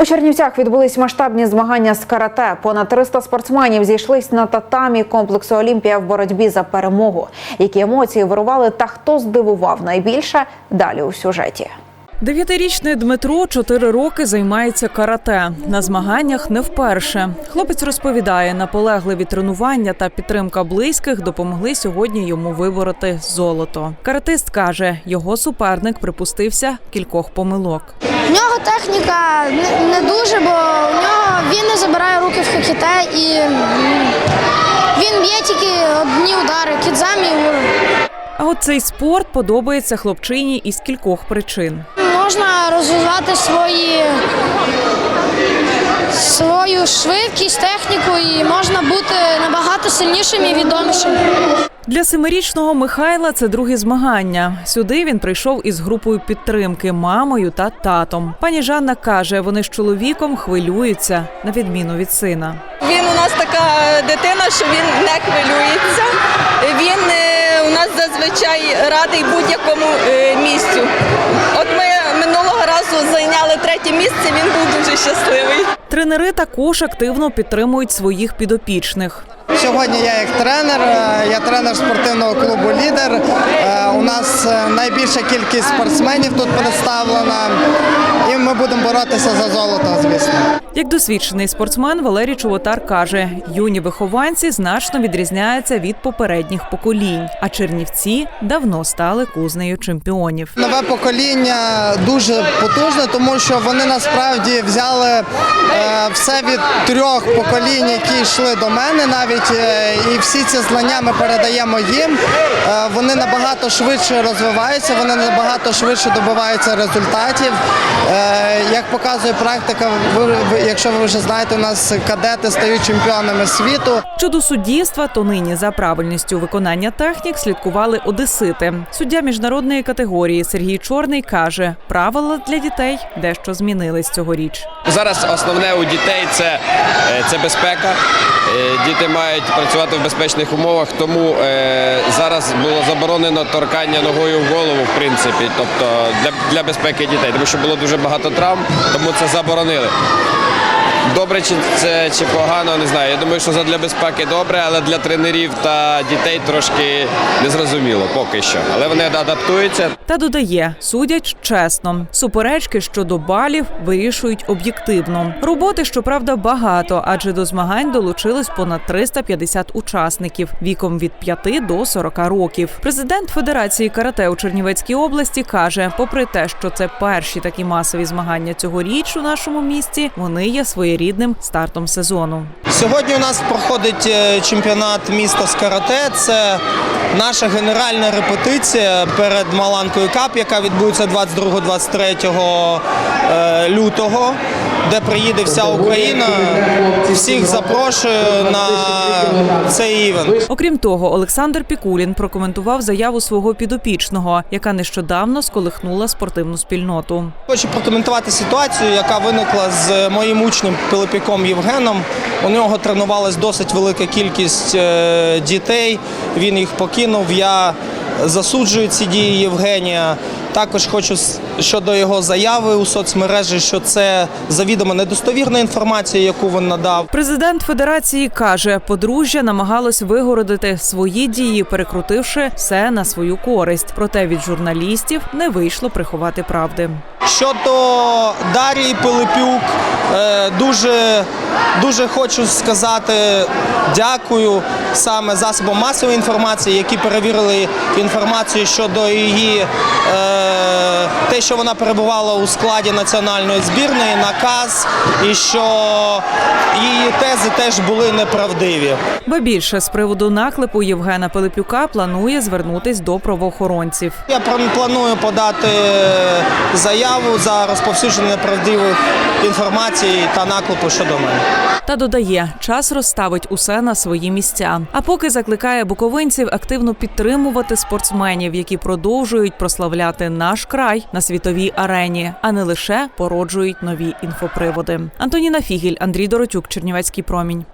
У Чернівцях відбулись масштабні змагання з карате. Понад 300 спортсменів зійшлись на татамі комплексу Олімпія в боротьбі за перемогу. Які емоції вирували та хто здивував найбільше? Далі у сюжеті. Дев'ятирічний Дмитро чотири роки займається карате. На змаганнях не вперше. Хлопець розповідає, наполегливі тренування та підтримка близьких допомогли сьогодні йому вибороти золото. Каратист каже, його суперник припустився кількох помилок. У нього техніка не, дуже, бо у нього він не забирає руки в хакіте і він б'є тільки одні удари, кідзамі. А от цей спорт подобається хлопчині із кількох причин. Можна розвивати свої, свою швидкість, техніку і можна бути набагато сильнішим і відомішим. Для семирічного Михайла це друге змагання. Сюди він прийшов із групою підтримки мамою та татом. Пані Жанна каже, вони з чоловіком хвилюються на відміну від сина. Він у нас така дитина, що він не хвилюється. Він е, у нас зазвичай радий будь-якому е, місцю. От ми третє місце, він був дуже щасливий. Тренери також активно підтримують своїх підопічних. Сьогодні я як тренер, е, я тренер спортивного клубу Лідер. Е, У нас е, найбільша кількість спортсменів тут представлена, і ми будемо боротися за золото, звісно. Як досвідчений спортсмен Валерій Чоботар каже, юні вихованці значно відрізняються від попередніх поколінь, а чернівці давно стали кузнею чемпіонів. Нове покоління дуже потужне, тому що вони насправді взяли все від трьох поколінь, які йшли до мене, навіть і всі ці знання ми передаємо їм. Е, вони набагато швидше розвиваються, вони набагато швидше добиваються результатів. Е, як показує практика, якщо ви вже знаєте, у нас кадети стають чемпіонами світу. Щодо суддівства, то нині за правильністю виконання технік слідкували одесити. Суддя міжнародної категорії Сергій Чорний каже, правила для дітей дещо змінились цьогоріч. Зараз основне у дітей це, е, це безпека. Е, Діти мають працювати в безпечних умовах, тому е, зараз було заборонено торкання ногою в голову, в принципі, тобто для, для безпеки дітей, тому що було дуже багато травм, тому це заборонили. Добре, чи це чи погано, не знаю. Я думаю, що для безпеки добре, але для тренерів та дітей трошки незрозуміло поки що. Але вони адаптуються. Та додає, судять чесно. Суперечки щодо балів вирішують об'єктивно. Роботи, щоправда, багато, адже до змагань долучилось понад 350 учасників віком від 5 до 40 років. Президент Федерації карате у Чернівецькій області каже: попри те, що це перші такі масові змагання цьогоріч у нашому місті, вони є своєрідним стартом сезону. Сьогодні у нас проходить е, чемпіонат міста з карате. Це наша генеральна репетиція перед Маланкою Кап, яка відбудеться 22-23 е, лютого, де приїде вся Україна. Всіх запрошую на цей івент. Окрім того, Олександр Пікулін прокоментував заяву свого підопічного, яка нещодавно сколихнула спортивну спільноту. Хочу прокоментувати ситуацію, яка виникла з моїм учнем Пилипіком Євгеном. У нього тренувалась досить велика кількість е, дітей. Він їх покинув. Я засуджую ці дії Євгенія. Також хочу щодо його заяви у соцмережі, що це завідомо недостовірна інформація, яку він надав. Президент федерації каже, подружжя намагалось вигородити свої дії, перекрутивши все на свою користь. Проте від журналістів не вийшло приховати правди. Щодо Дарії Пилипюк, е, дуже, дуже хочу сказати дякую саме засобам масової інформації, які перевірили інформацію щодо її е, те, що вона перебувала у складі національної збірної, наказ, і що її тези теж були неправдиві. Ба більше з приводу наклепу Євгена Пилипюка планує звернутись до правоохоронців. Я планую подати заяву за розповсюдження неправдивих інформацій та наклепу щодо мене. Та додає, час розставить усе на свої місця. А поки закликає буковинців активно підтримувати спортсменів, які продовжують прославляти наш край на світовій арені, а не лише породжують нові інфоприводи. Антоніна Фігіль, Андрій Доротюк, Чернівецький промінь.